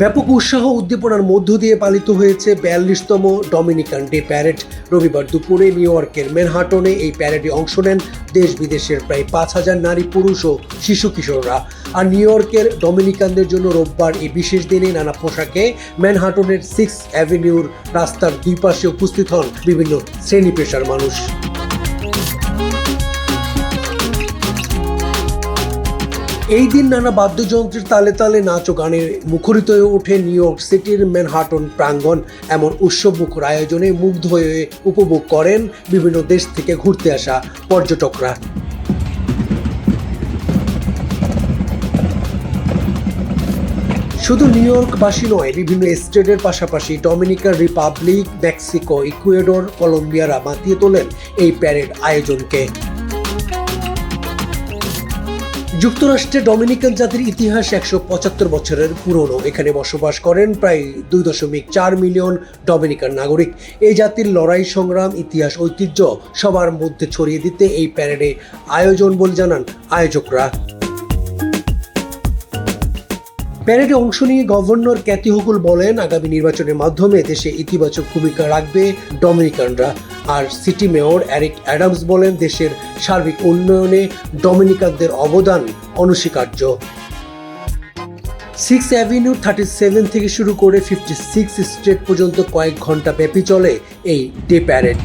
ব্যাপক উৎসাহ উদ্দীপনার মধ্য দিয়ে পালিত হয়েছে বিয়াল্লিশতম ডমিনিকান ডে প্যারেড। রবিবার দুপুরে নিউ ইয়র্কের ম্যানহাটনে এই প্যারেডে অংশ নেন দেশ বিদেশের প্রায় পাঁচ হাজার নারী, পুরুষ ও শিশু কিশোররা। আর নিউ ইয়র্কের ডমিনিকানদের জন্য রোববার এই বিশেষ দিনে নানা পোশাকে ম্যানহাটনের সিক্স অ্যাভিনিউর রাস্তার দুই পাশে উপস্থিত হন বিভিন্ন শ্রেণি পেশার মানুষ। এই দিন নানা বাদ্যযন্ত্রের তালে তালে নাচ ও গানে মুখরিত হয়ে ওঠে নিউ ইয়র্ক সিটির ম্যানহাটন প্রাঙ্গণ। এমন উৎসবমুখর আয়োজনে মুগ্ধ হয়ে উপভোগ করেন বিভিন্ন দেশ থেকে ঘুরতে আসা পর্যটকরা। শুধু নিউ ইয়র্কবাসী নয়, বিভিন্ন স্টেটের পাশাপাশি ডমিনিকান রিপাবলিক মেক্সিকো ইকুয়েডর কলম্বিয়ারা মাতিয়ে তোলেন এই প্যারেড আয়োজনকে। যুক্তরাষ্ট্রে ডমিনিকান জাতির ইতিহাস একশো পঁচাত্তর বছরের পুরনো। এখানে বসবাস করেন প্রায় দুই দশমিক চার মিলিয়ন ডমিনিকান নাগরিক। এই জাতির লড়াই, সংগ্রাম, ইতিহাস, ঐতিহ্য সবার মধ্যে ছড়িয়ে দিতে এই প্যারেডে আয়োজন বলে জানান আয়োজকরা। প্যারেডে অংশ নিয়ে গভর্নর ক্যাথি হুকুল বলেন, আগামী নির্বাচনের মাধ্যমে দেশে ইতিবাচক ভূমিকা রাখবে ডমিনিকানরা। আর সিটি মেয়র অ্যারিক অ্যাডামস বলেন, দেশের সার্বিক উন্নয়নে ডমিনিকানদের অবদান অনস্বীকার্য। সিক্স অ্যাভিনিউ থার্টি সেভেন থেকে শুরু করে ফিফটি সিক্স স্ট্রিট পর্যন্ত কয়েক ঘণ্টা ব্যাপী চলে এই ডে প্যারেড।